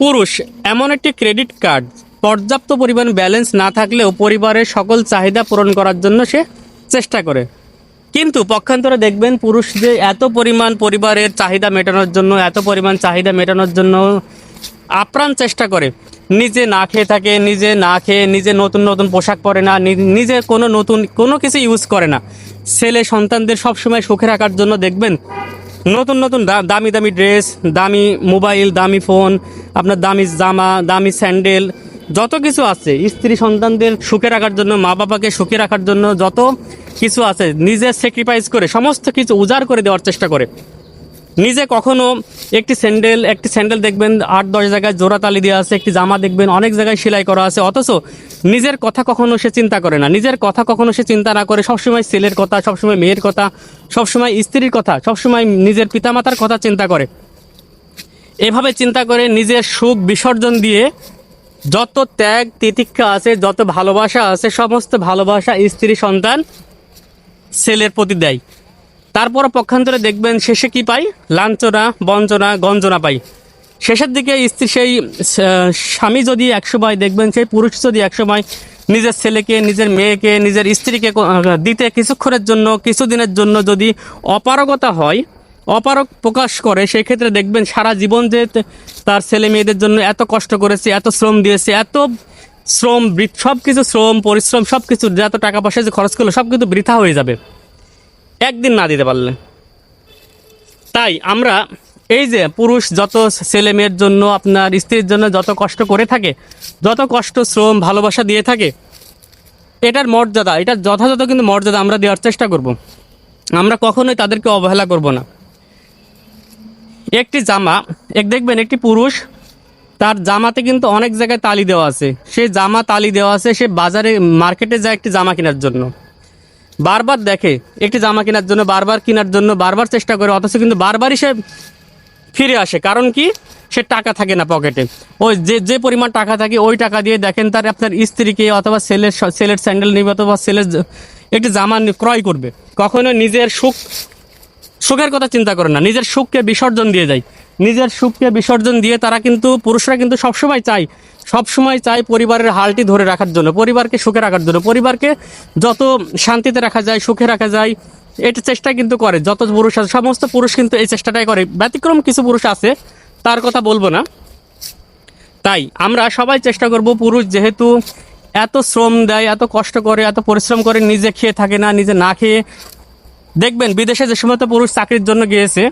পুরুষ, এমন একটি ক্রেডিট কার্ড, পর্যাপ্ত পরিমাণ ব্যালেন্স না থাকলেও পরিবারের সকল চাহিদা পূরণ করার জন্য সে চেষ্টা করে। কিন্তু পক্ষান্তরে দেখবেন পুরুষ যে এত পরিমাণ পরিবারের চাহিদা মেটানোর জন্য, এত পরিমাণ চাহিদা মেটানোর জন্য আপ্রাণ চেষ্টা করে। নিজে না খেয়ে থাকে, নিজে না খেয়ে, নিজে নতুন নতুন পোশাক পরে না নিজে কোনো নতুন, কোনো কিছু ইউজ করে না। ছেলে সন্তানদের সবসময় সুখে রাখার জন্য দেখবেন নতুন নতুন দামি দামি ড্রেস, দামি মোবাইল, দামি ফোন, আপনার দামি জামা, দামি স্যান্ডেল, যত কিছু আছে, স্ত্রী সন্তানদের সুখে রাখার জন্য, মা বাবাকে সুখে রাখার জন্য যত কিছু আছে নিজের স্যাক্রিফাইস করে, সমস্ত কিছু উজাড় করে দেওয়ার চেষ্টা করে। নিজে কখনো একটি স্যান্ডেল একটি স্যান্ডেল দেখবেন, আট, দশ জায়গায় জোড়া তালি দেওয়া আছে, একটি জামা দেখবেন, অনেক জায়গায় সেলাই করা আছে, অথচ নিজের কথা কখনো সে চিন্তা করে না। নিজের কথা কখনো সে চিন্তা না করে সবসময় ছেলের কথা, সবসময় মেয়ের কথা, সবসময় স্ত্রীর কথা, সবসময় নিজের পিতামাতার কথা চিন্তা করে। এভাবে চিন্তা করে নিজের সুখ বিসর্জন দিয়ে যত ত্যাগ, তিতিক্ষা আছে, যত ভালোবাসা আছে, সমস্ত ভালোবাসা স্ত্রী সন্তান ছেলের প্রতি দেয়। তারপর পক্ষান্তরে দেখবেন শেষে কি পাই? লাঞ্ছনা, বঞ্চনা, গঞ্জনা পাই। শেষের দিকে স্ত্রী সেই স্বামী যদি একসময় দেখবেন সেই পুরুষ যদি একসময় নিজের ছেলেকে, নিজের মেয়েকে, নিজের স্ত্রীকে দিতে কিছুক্ষণের জন্য, কিছুদিনের জন্য যদি অপারগতা হয় অপারক প্রকাশ করে সেই ক্ষেত্রে দেখবেন সারা জীবন যে তার ছেলে মেয়েদের জন্য এত কষ্ট করেছে, এত শ্রম দিয়েছে, এত শ্রম সব কিছু শ্রম, পরিশ্রম সব কিছু যত টাকা পয়সা যে খরচ করল, সব কিছু বৃথা হয়ে যাবে। একদিন না দিতে পারলে। তাই আমরা এই যে পুরুষ যত ছেলে মেয়ের জন্য, আপনার স্ত্রীর জন্য যত কষ্ট করে থাকে, যত কষ্ট, শ্রম, ভালোবাসা দিয়ে থাকে, এটার মর্যাদা, এটার যথাযথ কিন্তু মর্যাদা আমরা দেওয়ার চেষ্টা করব। আমরা কখনোই তাদেরকে অবহেলা করব না। একটি জামা, এক দেখবেন একটি পুরুষ, তার জামাতে কিন্তু অনেক জায়গায় তালি দেওয়া আছে। সেই জামা তালি দেওয়া আছে, সে বাজারে, মার্কেটে যায় একটি জামা কেনার জন্য। বারবার দেখে, একটি জামা কেনার জন্য, বারবার কেনার জন্য, বারবার চেষ্টা করে, অথচ কিন্তু বারবারই সে ফিরে আসে। কারণ কি? সে টাকা থাকে না পকেটে। ওই যে যে পরিমাণ টাকা থাকে, ওই টাকা দিয়ে দেখেন তার আপনার স্ত্রীকে অথবা ছেলের ছেলের স্যান্ডেল নিবে অথবা ছেলের একটি জামা ক্রয় করবে। কখনো নিজের সুখ, সুখের কথা চিন্তা করে না। নিজের সুখকে বিসর্জন দিয়ে যায়। নিজের সুখকে বিসর্জন দিয়ে তারা কিন্তু, পুরুষরা কিন্তু সবসময় চায় সবসময় চায় পরিবারের হালটি ধরে রাখার জন্য, পরিবারকে সুখে রাখার জন্য। পরিবারকে যত শান্তিতে রাখা যায়, সুখে রাখা যায় এটা চেষ্টা কিন্তু করে, যত পুরুষ আছে, সমস্ত পুরুষ কিন্তু এই চেষ্টাটাই করে। ব্যতিক্রম কিছু পুরুষ আছে, তার কথা বলব না। তাই আমরা সবাই চেষ্টা করব, পুরুষ যেহেতু এত শ্রম দেয়, এত কষ্ট করে, এত পরিশ্রম করে নিজে খেয়ে থাকে না, নিজে না খেয়ে, দেখবেন বিদেশে যে সমস্ত পুরুষ চাকরির জন্য গিয়েছে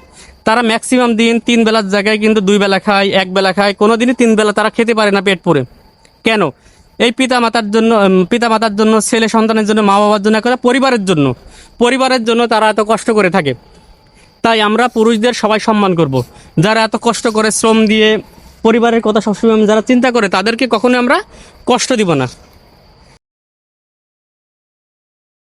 তারা ম্যাক্সিমাম দিন তিন বেলার জায়গায় কিন্তু দুই বেলা খায়, এক বেলা খায় কোনো দিনই তিন বেলা তারা খেতে পারে না পেট পুরে। কেন? এই পিতা মাতার জন্য পিতা মাতার জন্য, ছেলে সন্তানের জন্য মা বাবার জন্য করে পরিবারের জন্য। পরিবারের জন্য তারা এত কষ্ট করে থাকে। তাই আমরা পুরুষদের সবাই সম্মান করব। যারা এত কষ্ট করে শ্রম দিয়ে পরিবারের কথা সবসময় যারা চিন্তা করে, তাদেরকে কখনো আমরা কষ্ট দিব না।